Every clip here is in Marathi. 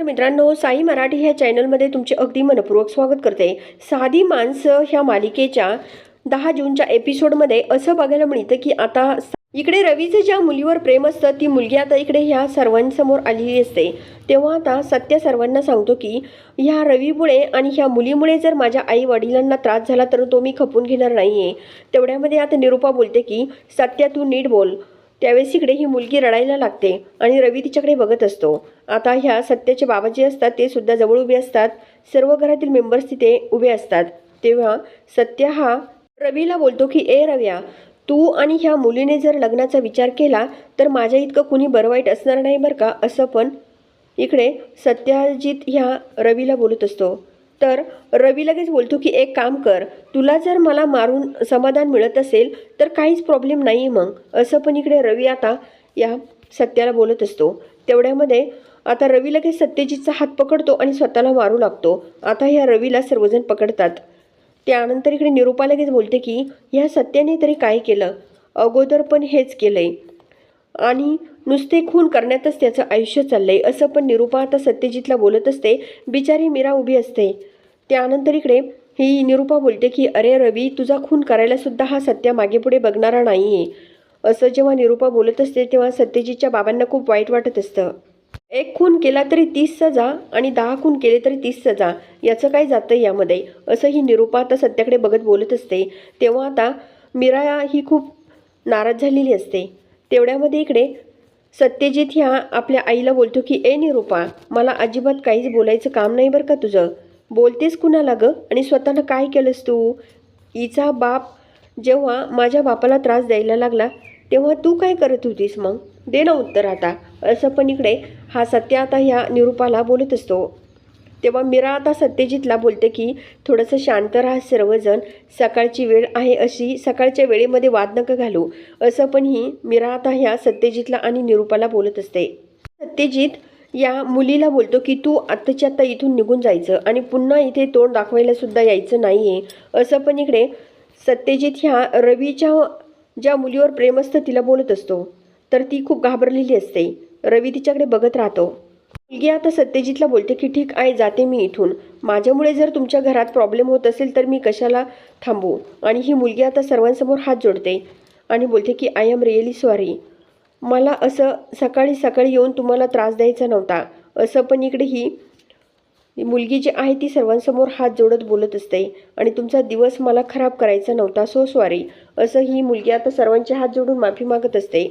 तर मित्रांनो साई मराठी ह्या चॅनलमध्ये तुमचे अगदी मनपूर्वक स्वागत करते. साधी माणसं ह्या मालिकेच्या दहा जूनच्या एपिसोडमध्ये असं बघायला मिळतं की आता इकडे रवीचं ज्या मुलीवर प्रेम असतं ती मुलगी आता इकडे ह्या सर्वांसमोर आलेली असते. तेव्हा आता सत्य सर्वांना सांगतो की ह्या रवीमुळे आणि ह्या मुलीमुळे जर माझ्या आई वडिलांना त्रास झाला तर तो मी खपून घेणार नाही आहे तेवढ्यामध्ये आता निरूपा बोलते की सत्य तू नीट बोल. त्यावेळेस इकडे ही मुलगी रडायला लागते आणि रवी तिच्याकडे बघत असतो. आता ह्या सत्याचे बाबा जे असतात ते सुद्धा जवळ उभे असतात. सर्व घरातील मेंबर्स तिथे उभे असतात. तेव्हा सत्य हा रवीला बोलतो की ए रव्या तू आणि ह्या मुलीने जर लग्नाचा विचार केला तर माझ्या इतकं कुणी बरं वाईट असणार नाही बरं का? असं पण इकडे सत्याजित ह्या रवीला बोलत असतो. तर रवी लगेच बोलतो की एक काम कर तुला जर मला मारून समाधान मिळत असेल तर काहीच प्रॉब्लेम नाही मग. असं पण इकडे रवी आता या सत्याला बोलत असतो. तेवढ्यामध्ये आता रवी लगेच सत्यजितचा हात पकडतो आणि स्वतःला मारू लागतो. आता ह्या रवीला सर्वजण पकडतात. त्यानंतर इकडे निरूपा लगेच बोलते की ह्या सत्याने तरी काय केलं? अगोदर पण हेच केलं आहे आणि नुसते खून करण्यातच त्याचं आयुष्य चाललंय. असं पण निरूपा आता सत्यजितला बोलत असते. बिचारी मीरा उभी असते. त्यानंतर इकडे ही निरूपा बोलते की अरे रवी तुझा खून करायला सुद्धा हा सत्या मागेपुढे बघणारा नाही आहे असं जेव्हा निरूपा बोलत असते तेव्हा सत्यजितच्या बाबांना खूप वाईट वाटत असतं. एक खून केला तरी तीस सजा आणि दहा खून केले तरी तीस सजा. याचं काय जातं यामध्ये? असं ही निरूपा आता सत्याकडे बघत बोलत असते. तेव्हा आता मीरा ही खूप नाराज झालेली असते. तेवढ्यामध्ये इकडे सत्यजित ह्या आपल्या आईला बोलतो की ए निरूपा मला अजिबात काहीच बोलायचं काम नाही बरं का तुझं. बोलतेस कुणाला गं? आणि स्वतःनं काय केलंस तू? हिचा बाप जेव्हा माझ्या बापाला त्रास द्यायला लागला तेव्हा तू काय करत होतीस मग? दे ना उत्तर आता. असं पण इकडे हा सत्य आता ह्या निरूपाला बोलत असतो. तेव्हा मीरा आता सत्यजितला बोलते की थोडंसं शांत राहा सर्वजण. सकाळची वेळ आहे अशी सकाळच्या वेळेमध्ये वाद नका घालू. असं पण ही मीरा आता ह्या सत्यजितला आणि निरूपाला बोलत असते. सत्यजित या मुलीला बोलतो की तू आत्ताच्या आत्ता इथून निघून जायचं आणि पुन्हा इथे तोंड दाखवायला सुद्धा यायचं नाही आहे असं पण इकडे सत्यजित ह्या रवीच्या ज्या मुलीवर प्रेम असतं तिला बोलत असतो. तर ती खूप घाबरलेली असते. रवी तिच्याकडे बघत राहतो. मुलगी आता सत्यजितला बोलते की ठीक आहे जाते मी इथून. माझ्यामुळे जर तुमच्या घरात प्रॉब्लेम होत असेल तर मी कशाला थांबू? आणि ही मुलगी आता सर्वांसमोर हात जोडते आणि बोलते की आय एम रिअली सॉरी मला असं सकाळी सकाळी येऊन तुम्हाला त्रास द्यायचा नव्हता. असं पण इकडे ही मुलगी जी आहे ती सर्वांसमोर हात जोडत बोलत असते आणि तुमचा दिवस मला खराब करायचा नव्हता. सो सॉरी असं ही मुलगी आता सर्वांचे हात जोडून माफी मागत असते.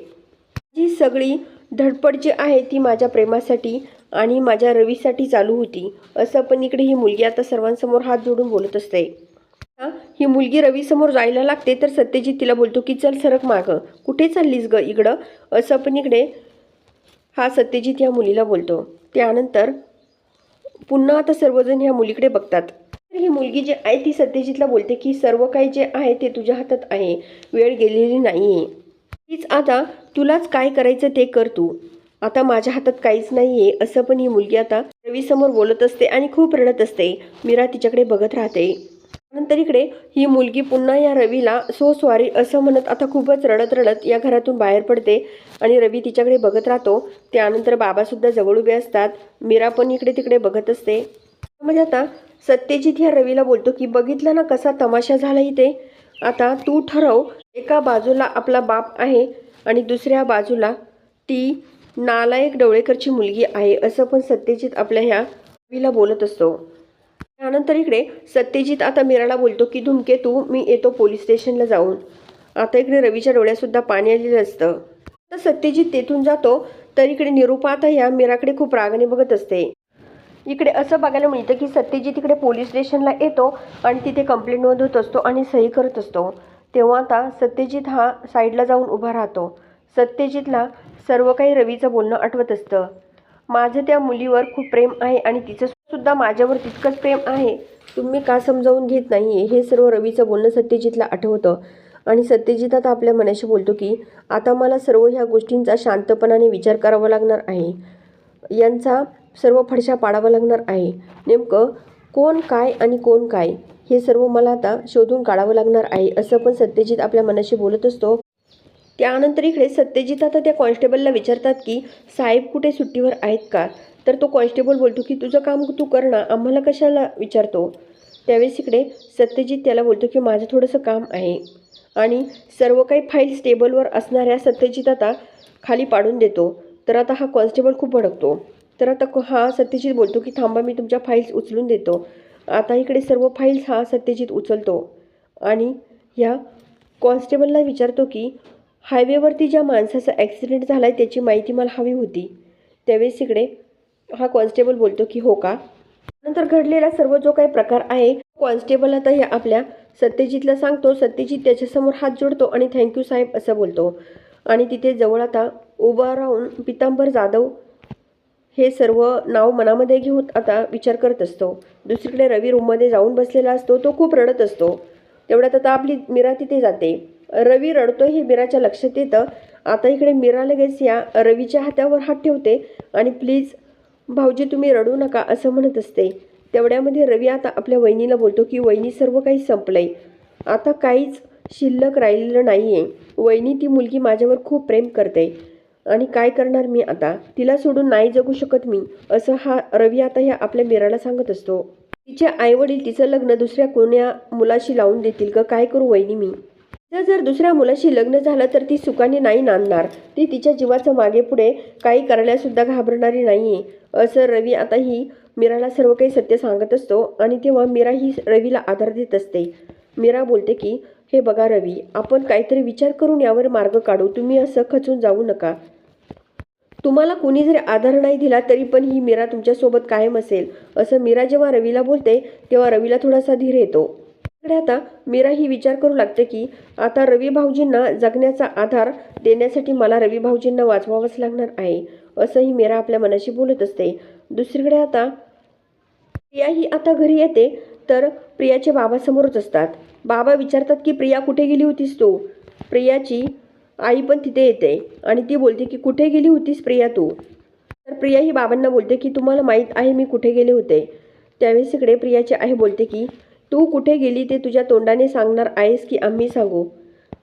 जी सगळी धडपड जी आहे ती माझ्या प्रेमासाठी आणि माझ्या रवीसाठी चालू होती. असं पण इकडे ही मुलगी आता सर्वांसमोर हात जोडून बोलत असते. ही मुलगी रवीसमोर जायला लागते तर सत्यजित तिला बोलतो की चल सरक मागं. कुठे चाललीस ग इकडं? असं पण इकडे हा सत्यजित या मुलीला बोलतो. त्यानंतर पुन्हा आता सर्वजण ह्या मुलीकडे बघतात. तर ही मुलगी जी आहे ती सत्यजितला बोलते की सर्व काही जे आहे ते तुझ्या हातात आहे. वेळ गेलेली नाही आहे तीच आता तुलाच काय करायचं ते कर तू. आता माझ्या हातात काहीच नाही आहे असं पण ही मुलगी आता रवीसमोर बोलत असते आणि खूप रडत असते. मीरा तिच्याकडे बघत राहते. नंतर इकडे ही मुलगी पुन्हा या रवीला सो सॉरी असं म्हणत आता खूपच रडत रडत या घरातून बाहेर पडते आणि रवी तिच्याकडे बघत राहतो. त्यानंतर बाबासुद्धा जवळ उभे असतात. मीरा पण इकडे तिकडे बघत असते. म्हणजे आता सत्यजित ह्या रवीला बोलतो की बघितलं ना कसा तमाशा झाला इथे? आता तू ठरव एका बाजूला आपला बाप आहे आणि दुसऱ्या बाजूला ती नालायक डवळेकरची मुलगी आहे असं पण सत्यजित आपल्या ह्या रवीला बोलत असतो. त्यानंतर इकडे सत्यजित आता मीराला बोलतो की धुमके तू मी येतो पोलीस स्टेशनला जाऊन. आता इकडे रवीच्या डोळ्यातसुद्धा पाणी आलेलं असतं. तर सत्यजित तेथून जातो तर इकडे निरूपा आता ह्या मीराकडे खूप रागाने बघत असते. इकडे असं बघायला मिळतं की सत्यजित इकडे पोलीस स्टेशनला येतो आणि तिथे कंप्लेंट नोंदवत असतो आणि सही करत असतो. तेव्हा आता सत्यजित हा साईडला जाऊन उभा राहतो. सत्यजितला सर्व काही रवीचं बोलणं आठवत असतं. माझं त्या मुलीवर खूप प्रेम आहे आणि तिचंसुद्धा माझ्यावर तितकंच प्रेम आहे. तुम्ही का समजावून घेत नाही हे सर्व रवीचं बोलणं सत्यजितला आठवतं. आणि सत्यजित आता आपल्या मनाशी बोलतो की आता मला सर्व ह्या गोष्टींचा शांतपणाने विचार करावा लागणार आहे. यांचा सर्व फडशा पाडावा लागणार आहे. नेमकं कोण काय आणि कोण काय हे सर्व मला आता शोधून काढावं लागणार आहे असं पण सत्यजित आपल्या मनाशी बोलत असतो. त्यानंतर इकडे सत्यजित आता त्या कॉन्स्टेबलला विचारतात की साहेब कुठे सुट्टीवर आहेत का? तर तो कॉन्स्टेबल बोलतो की तुझं काम तू कर ना आम्हाला कशाला विचारतो? त्यावेळेस इकडे सत्यजित त्याला बोलतो की माझं थोडंसं काम आहे. आणि सर्व काही फाईल्स टेबलवर असणाऱ्या सत्यजित आता खाली पाडून देतो. तर आता हा कॉन्स्टेबल खूप भडकतो. तर आता क- हा सत्यजित बोलतो की थांबा मी तुमच्या फाईल्स उचलून देतो. आता इकडे सर्व फाईल्स हा सत्यजित उचलतो. आणि ह्या कॉन्स्टेबलला विचारतो की हायवेवरती ज्या माणसाचा ॲक्सिडेंट झाला आहे त्याची माहिती मला हवी होती. त्यावेळेस इकडे हा कॉन्स्टेबल बोलतो की हो का? नंतर घडलेला सर्व जो काही प्रकार आहे कॉन्स्टेबल आता हे आपल्या सत्यजितला सांगतो. सत्यजित त्याच्यासमोर हात जोडतो आणि थँक्यू साहेब असं बोलतो. आणि तिथे जवळ आता उभा राहून पितांबर जाधव हे सर्व नाव मनामध्ये घेऊन आता विचार करत असतो. दुसरीकडे रवी रूममध्ये जाऊन बसलेला असतो. तो खूप रडत असतो. तेवढ्यात आता आपली मीरा तिथे जाते. रवी रडतो हे मीराच्या लक्षात येतं. आता इकडे मीरा लगेच या रवीच्या हातावर हात ठेवते आणि प्लीज भाऊजी तुम्ही रडू नका असं म्हणत असते. तेवढ्यामध्ये रवी आता आपल्या वहिनीला बोलतो की वहिनी सर्व काही संपलंय. आता काहीच शिल्लक राहिलेलं नाही आहे वहिनी ती मुलगी माझ्यावर खूप प्रेम करते. आणि काय करणार मी आता? तिला सोडून नाही जगू शकत मी असं हा रवी आता ह्या आपल्या मीराला सांगत असतो. तिचे आईवडील तिचं लग्न दुसऱ्या कोण्या मुलाशी लावून देतील का? काय करू वहिनी मी? तर जर दुसऱ्या मुलाशी लग्न झालं तर ती सुखाने नाही नांदणार. ती तिच्या जीवाचं मागे पुढे काही करण्यासुद्धा घाबरणारी नाही आहे असं रवी आता ही मीराला सर्व काही सत्य सांगत असतो आणि तेव्हा मीरा ही रवीला आधार देत असते. मीरा बोलते की हे बघा रवी आपण काहीतरी विचार करून यावर मार्ग काढू. तुम्ही असं खचून जाऊ नका. तुम्हाला कुणी जरी आधार नाही दिला तरी पण ही मीरा तुमच्यासोबत कायम असेल. असं मीरा जेव्हा रवीला बोलते तेव्हा रवीला थोडासा धीर येतो. इकडे आता मीरा ही विचार करू लागते की आता रवी भाऊजींना जगण्याचा आधार देण्यासाठी मला रवी भाऊजींना वाचवावंच लागणार आहे असंही मीरा आपल्या मनाशी बोलत असते. दुसरीकडे आता प्रिया ही आता घरी येते तर प्रियाचे बाबा समोरच असतात. बाबा विचारतात की प्रिया कुठे गेली होतीस तू? प्रियाची आई पण तिथे येते आणि ती बोलते की कुठे गेली होतीस प्रिया तू? तर प्रिया ही बाबांना बोलते की तुम्हाला माहीत आहे मी कुठे गेले होते. त्यावेळेस इकडे प्रियाची आई बोलते की तू कुठे गेली ते तुझ्या तोंडाने सांगणार आहेस की आम्ही सांगू?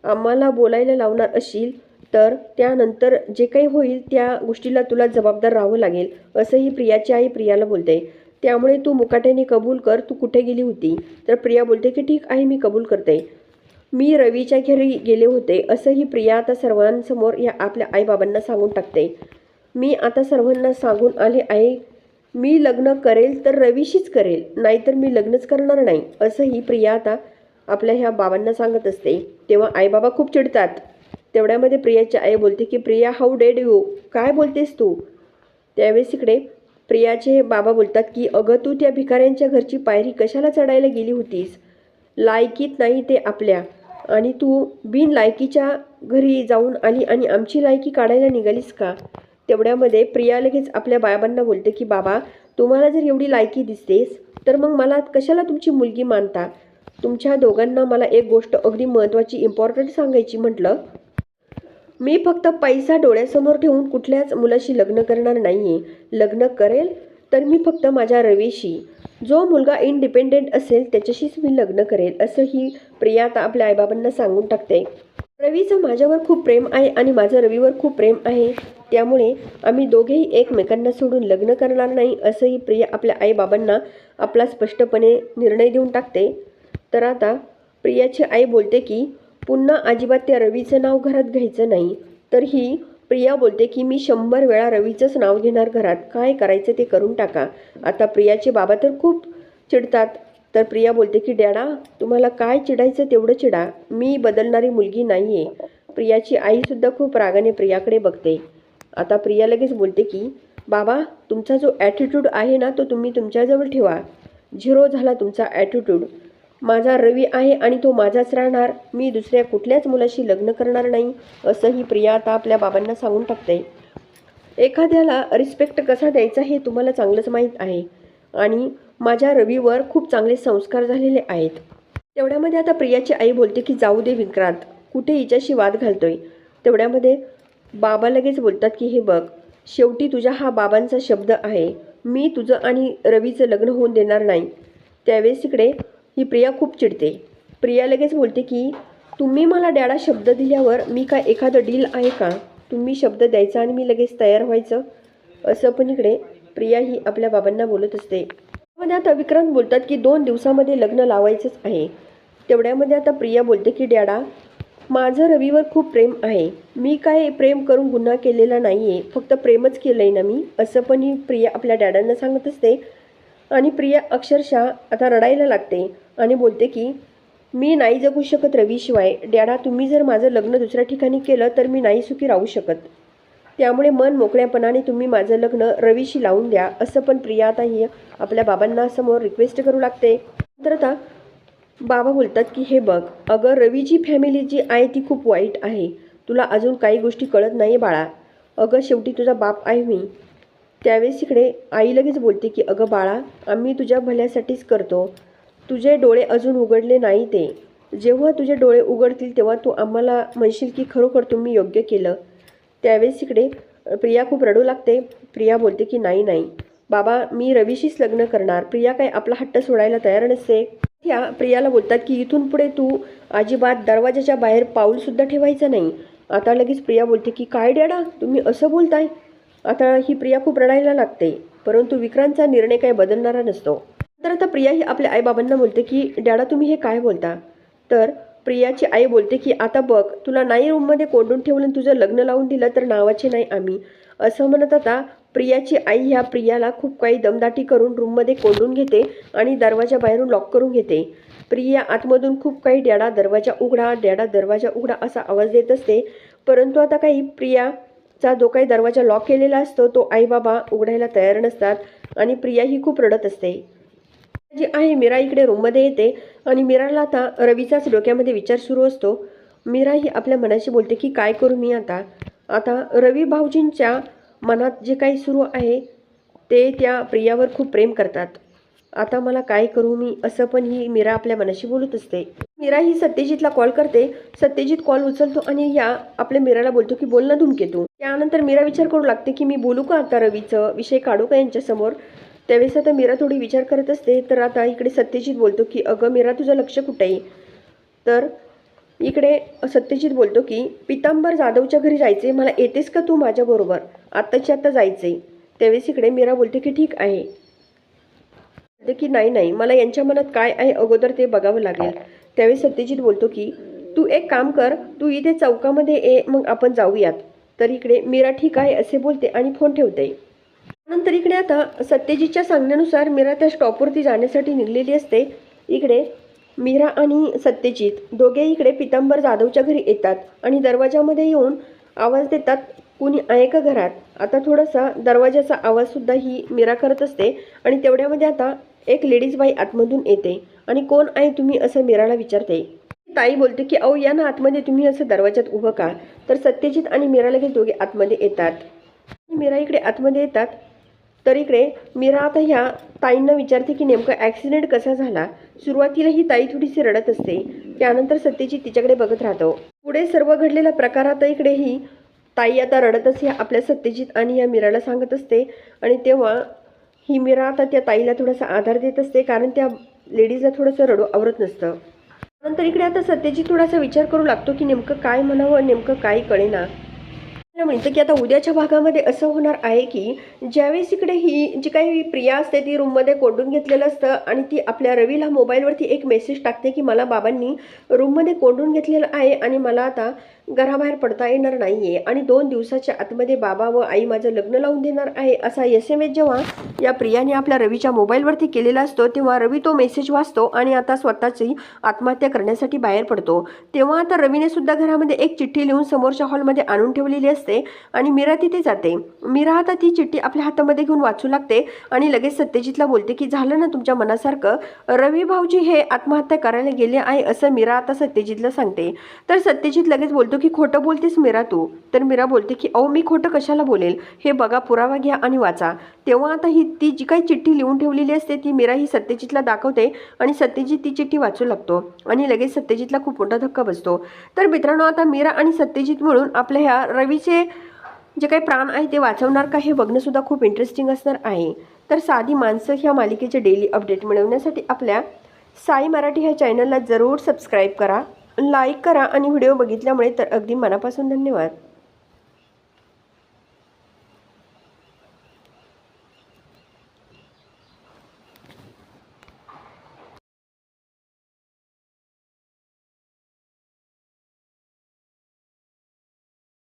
आम्हाला बोलायला लावणार असशील तर त्यानंतर जे काही होईल त्या गोष्टीला तुला जबाबदार राहावं लागेल असंही प्रियाची आई प्रियाला बोलते. त्यामुळे तू मुकाट्याने कबूल कर तू कुठे गेली होती? तर प्रिया बोलते की ठीक आहे मी कबूल करते. मी रवीच्या घरी गेले होते असंही प्रिया आता सर्वांसमोर या आपल्या आईबाबांना सांगून टाकते. मी आता सर्वांना सांगून आले आहे मी लग्न करेल तर रवीशीच करेल नाहीतर मी लग्नच करणार नाही असंही प्रिया आता आपल्या ह्या बाबांना सांगत असते. तेव्हा आईबाबा खूप चिडतात. तेवढ्यामध्ये प्रियाची आई बोलते की प्रिया हाऊ डेड यू काय बोलतेस तू? त्यावेळेस इकडे प्रियाचे बाबा बोलतात की अगं तू त्या भिकाऱ्यांच्या घरची पायरी कशाला चढायला गेली होतीस? लायकीत नाही ते आपल्या. आणि तू बिन लायकीच्या घरी जाऊन आली आणि आमची लायकी काढायला निघालीस का? तेवढ्यामध्ये प्रिया लगेच आपल्या बाबांना बोलते की बाबा तुम्हाला जर एवढी लायकी दिसतेस तर मग मला कशाला तुमची मुलगी मानता? तुमच्या दोघांना मला एक गोष्ट अगदी महत्त्वाची इम्पॉर्टंट सांगायची म्हटलं मी फक्त पैसा डोळ्यासमोर ठेवून कुठल्याच मुलाशी लग्न करणार नाही आहे लग्न करेल तर मी फक्त माझ्या रवीशी. जो मुलगा इंडिपेंडेंट असेल त्याच्याशीच मी लग्न करेल असं ही प्रिया आता आपल्या आईबाबांना सांगून टाकते. रवीचं माझ्यावर खूप प्रेम आहे आणि माझं रवीवर खूप प्रेम आहे. त्यामुळे आम्ही दोघेही एकमेकांना सोडून लग्न करणार नाही असंही प्रिया आपल्या आईबाबांना आपला स्पष्टपणे निर्णय देऊन टाकते. तर आता प्रियाची आई बोलते की पुन्हा अजिबात त्या रवीचं नाव घरात घ्यायचं नाही. तर ही प्रिया बोलते की मी शंभर वेळा रवीचंच नाव घेणार घरात. काय करायचं ते करून टाका. आता प्रियाचे बाबा तर खूप चिडतात. तर प्रिया बोलते की डॅडा तुम्हाला काय चिडायचं तेवढं चिडा. मी बदलणारी मुलगी नाही आहे प्रियाची आईसुद्धा खूप रागाने प्रियाकडे बघते. आता प्रिया लगेच बोलते की बाबा तुमचा जो ॲटिट्यूड आहे ना तो तुम्ही तुमच्याजवळ ठेवा. झिरो झाला तुमचा ॲटिट्यूड माझा रवी आहे आणि तो माझाच राहणार. मी दुसऱ्या कुठल्याच मुलाशी लग्न करणार नाही असंही प्रिया आता आपल्या बाबांना सांगून टाकते. एखाद्याला रिस्पेक्ट कसा द्यायचा हे तुम्हाला चांगलंच माहीत आहे. आणि माझ्या रवीवर खूप चांगले संस्कार झालेले आहेत. तेवढ्यामध्ये आता प्रियाची आई बोलते की जाऊ दे विक्रांत कुठे हिच्याशी वाद घालतोय? तेवढ्यामध्ये बाबा लगेच बोलतात की हे बघ शेवटी तुझ्या हा बाबांचा शब्द आहे. मी तुझं आणि रवीचं लग्न होऊन देणार नाही. त्यावेळेस इकडे ही प्रिया खूप चिडते. प्रिया लगेच बोलते की तुम्ही मला डॅडा शब्द दिल्यावर मी काय एखादं डील आहे का? तुम्ही शब्द द्यायचा आणि मी लगेच तयार व्हायचं? असं पण इकडे प्रिया ही आपल्या बाबांना बोलत असते. मध्ये आता विक्रांत बोलतात की दोन दिवसामध्ये लग्न लावायचंच आहे. तेवढ्यामध्ये आता प्रिया बोलते की डॅडा माझं रवीवर खूप प्रेम आहे. मी काय प्रेम करून गुन्हा केलेला नाही आहे फक्त प्रेमच केलं आहे ना मी. असं पण ही प्रिया आपल्या डॅडांना सांगत असते. आणि प्रिया अक्षरशः आता रडायला लागते आणि बोलते की मी नाही जगू शकत रवीशिवाय डॅडा तुम्ही जर माझं लग्न दुसऱ्या ठिकाणी केलं तर मी नाही सुखी राहू शकत. त्यामुळे मन मोकळ्यापणाने तुम्ही माझं लग्न रवीशी लावून द्या असं पण प्रिया आता ही आपल्या बाबांना समोर रिक्वेस्ट करू लागते. तर आता बाबा बोलतात की हे बघ अगं रवीची फॅमिली जी आहे ती खूप वाईट आहे. तुला अजून काही गोष्टी कळत नाही बाळा. अगं शेवटी तुझा बाप आहे मी. त्यावेळेस इकडे आई लगेच बोलते की अगं बाळा आम्ही तुझ्या भल्यासाठीच करतो. तुझे डोळे अजून उघडले नाही ते. जेव्हा तुझे डोळे उघडतील तेव्हा तू आम्हाला म्हणशील की खरोखर तुम्ही योग्य केलं. त्यावेळेस इकडे प्रिया खूप रडू लागते. प्रिया बोलते की नाही नाही. बाबा मी रवीशीच लग्न करणार. प्रिया काय आपला हट्ट सोडायला तयार नसते. त्या प्रियाला बोलतात की इथून पुढे तू अजिबात दरवाजाच्या बाहेर पाऊलसुद्धा ठेवायचं नाही. आता लगेच प्रिया बोलते की काय डॅडा तुम्ही असं बोलताय? आता ही प्रिया खूप रडायला लागते. परंतु विक्रांतचा निर्णय काही बदलणारा नसतो. तर आता प्रिया ही आपल्या आईबाबांना बोलते की डॅडा तुम्ही हे काय बोलता? तर प्रियाची आई बोलते की आता बघ तुला नाही रूममध्ये कोंडून ठेवलं आणि तुझं लग्न लावून दिलं तर नावाचे नाही आम्ही. असं म्हणत आता प्रियाची आई ह्या प्रियाला खूप काही दमदाटी करून रूममध्ये कोंडून घेते आणि दरवाजा बाहेरून लॉक करून घेते. प्रिया आतमधून खूप काही डॅडा दरवाजा उघडा डॅडा दरवाजा उघडा असा आवाज देत असते. परंतु आता काही प्रियाचा जो काही दरवाजा लॉक केलेला असतो तो आई बाबा उघडायला तयार नसतात आणि प्रिया ही खूप रडत असते. जी आहे मीरा इकडे रूममध्ये येते आणि मीराला आता रवीचाच डोक्यामध्ये विचार सुरू असतो. मीरा ही आपल्या मनाशी बोलते की काय करू मी आता? आता रवी भाऊजींच्या मनात जे काही सुरू आहे ते त्या प्रियावर खूप प्रेम करतात. आता मला काय करू मी असं पण ही मीरा आपल्या मनाशी बोलत असते. मीरा ही सत्यजितला कॉल करते. सत्यजित कॉल उचलतो आणि या आपल्या मीराला बोलतो की बोल ना धुमकेतू. त्यानंतर मीरा विचार करू लागते की मी बोलू का आता रवीचं? विषय काढू का यांच्यासमोर? त्यावेळेस आता मीरा थोडी विचार करत असते. तर आता इकडे सत्यजित बोलतो की अगं मीरा तुझं लक्ष कुठं आहे? तर इकडे सत्यजित बोलतो की पितांबर जाधवच्या घरी जायचे मला येतेस का तू माझ्याबरोबर आत्ताची आत्ता जायचे त्यावेळेस इकडे मीरा बोलते की ठीक आहे. की नाही नाही. मला यांच्या मनात काय आहे अगोदर ते बघावं लागेल. त्यावेळेस सत्यजित बोलतो की तू एक काम कर. तू इथे चौकामध्ये ये. मग आपण जाऊयात. तर इकडे मीरा ठीक आहे. असे बोलते आणि फोन ठेवते. नंतर इकडे आता सत्यजितच्या सांगण्यानुसार मीरा त्या स्टॉपवरती जाण्यासाठी निघलेली असते. इकडे मीरा आणि सत्यजित दोघे इकडे पितांबर जाधवच्या घरी येतात आणि दरवाजामध्ये येऊन आवाज देतात कुणी आहे का घरात? आता थोडासा दरवाजाचा आवाजसुद्धा ही मीरा करत असते आणि तेवढ्यामध्ये आता एक लेडीज बाई आतमधून येते आणि कोण आहे तुम्ही? असं मीराला विचारते. ताई बोलते की अहो या ना आतमध्ये तुम्ही असं दरवाजात उभं का? तर सत्यजित आणि मीरा लगेच दोघे आतमध्ये येतात. मीरा इकडे आतमध्ये येतात. तर इकडे मीरा आता ह्या ताईंना विचारते की नेमकं ॲक्सिडेंट कसा झाला? सुरुवातीला ही ताई थोडीशी रडत असते. त्यानंतर सत्यजित तिच्याकडे बघत राहतो. पुढे सर्व घडलेला प्रकार आता इकडे ही ताई आता रडत असे आपल्या सत्यजित आणि या मीराला सांगत असते. आणि तेव्हा ही मीरा आता त्या ताईला थोडासा आधार देत असते कारण त्या लेडीजला थोडंसं रडू आवरत नसतं. नंतर इकडे आता सत्यजित थोडासा विचार करू लागतो की नेमकं काय म्हणावं नेमकं काय कळेना. म्हणतं की आता उद्याच्या भागामध्ये असं होणार आहे की ज्यावेळेस इकडे ही जी काही प्रिया असते ती रूममध्ये कोंडून घेतलेलं असतं आणि ती आपल्या रवीला मोबाईलवरती एक मेसेज टाकते की मला बाबांनी रूममध्ये कोंडून घेतलेलं आहे आणि मला आता घराबाहेर पडता येणार नाही आहे आणि दोन दिवसाच्या आतमध्ये बाबा व आई माझं लग्न लावून देणार आहे असा एस एम एस जेव्हा या प्रियाने आपल्या रवीच्या मोबाईलवरती केलेला असतो तेव्हा रवी तो मेसेज वाचतो आणि आता स्वतःची आत्महत्या करण्यासाठी बाहेर पडतो. तेव्हा आता रवीने सुद्धा घरामध्ये एक चिठ्ठी लिहून समोरच्या हॉलमध्ये आणून ठेवलेली असते. आणि मीरा तिथे जाते. मीरा आता ती चिठ्ठी आपल्या हातामध्ये घेऊन वाचू लागते आणि लगेच सत्यजितला बोलते की झालं ना तुमच्या मनासारखं? रवी भाऊजी हे आत्महत्या करायला गेले आहे असं मीरा आता सत्यजितला सांगते. तर सत्यजित लगेच बोलतो की खोटं बोलतेस मीरा तू? तर मीरा बोलते की अहो मी खोटं कशाला बोलेल? हे बघा पुरावा घ्या आणि वाचा. तेव्हा आता ही ती जी काही चिठ्ठी लिहून ठेवलेली असते ती मीरा ही सत्यजितला दाखवते आणि सत्यजित ती चिठ्ठी वाचू लागतो आणि लगेच सत्यजितला खूप मोठा धक्का बसतो. तर मित्रांनो आता मीरा आणि सत्यजित मिळून आपल्या ह्या रवीचे म्हणजे जे काही प्राण आहे ते वाचवणार का हे बघणंसुद्धा खूप इंटरेस्टिंग असणार आहे. तर साधी माणसं ह्या मालिकेचे डेली अपडेट मिळवण्यासाठी आपल्या साई मराठी ह्या चॅनलला जरूर सबस्क्राईब करा लाईक करा आणि व्हिडिओ बघितल्यामुळे तर अगदी मनापासून धन्यवाद.